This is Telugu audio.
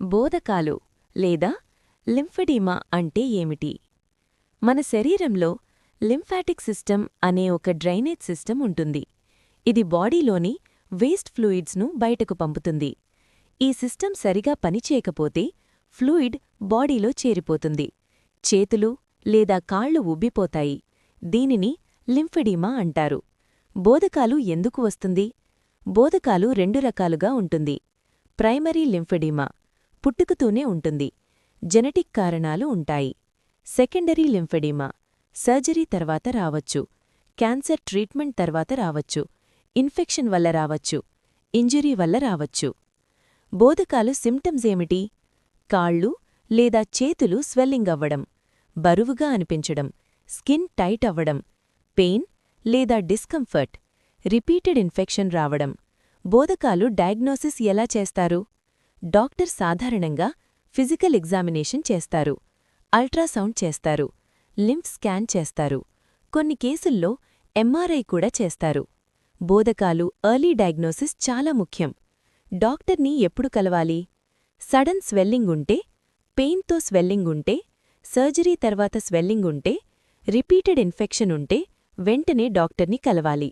బోధకాలు లేదా లింఫెడీమా అంటే ఏమిటి? మన శరీరంలో లింఫాటిక్ సిస్టమ్ అనే ఒక డ్రైనేజ్ సిస్టమ్ ఉంటుంది. ఇది బాడీలోని వేస్ట్ ఫ్లూయిడ్స్ను బయటకు పంపుతుంది. ఈ సిస్టమ్ సరిగా పనిచేయకపోతే ఫ్లూయిడ్ బాడీలో చేరిపోతుంది. చేతులు లేదా కాళ్ళు ఉబ్బిపోతాయి దీనిని లింఫెడీమా అంటారు. బోధకాలు ఎందుకు వస్తుంది? బోధకాలు రెండు రకాలుగా ఉంటుంది. ప్రైమరీ లింఫెడీమా పుట్టుకుతూనే ఉంటుంది. జెనెటిక్ కారణాలు ఉంటాయి. సెకండరీ లింఫెడీమా సర్జరీ తర్వాత రావచ్చు. క్యాన్సర్ ట్రీట్మెంట్ తర్వాత రావచ్చు. ఇన్ఫెక్షన్ వల్ల రావచ్చు. ఇంజురీ వల్ల రావచ్చు. బోధకాలు సిమ్టమ్స్ ఏమిటి? కాళ్ళు లేదా చేతులు స్వెల్లింగ్ అవ్వడం బరువుగా అనిపించడం స్కిన్ టైట్ అవ్వడం పెయిన్ లేదా డిస్కంఫర్ట్ రిపీటెడ్ ఇన్ఫెక్షన్ రావడం. బోధకాలు డయాగ్నోసిస్ ఎలా చేస్తారు? డాక్టర్ సాధారణంగా ఫిజికల్ ఎగ్జామినేషన్ చేస్తారు. అల్ట్రాసౌండ్ చేస్తారు. లింఫ్ స్కాన్ చేస్తారు. కొన్ని కేసుల్లో ఎంఆర్ఐ కూడా చేస్తారు. బోధకాలు ఎర్లీ డయాగ్నోసిస్ చాలా ముఖ్యం. డాక్టర్ని ఎప్పుడు కలవాలి? సడన్ స్వెల్లింగ్ ఉంటే పెయిన్తో స్వెల్లింగ్ ఉంటే సర్జరీ తర్వాత స్వెల్లింగ్ ఉంటే రిపీటెడ్ ఇన్ఫెక్షన్ ఉంటే వెంటనే డాక్టర్ని కలవాలి.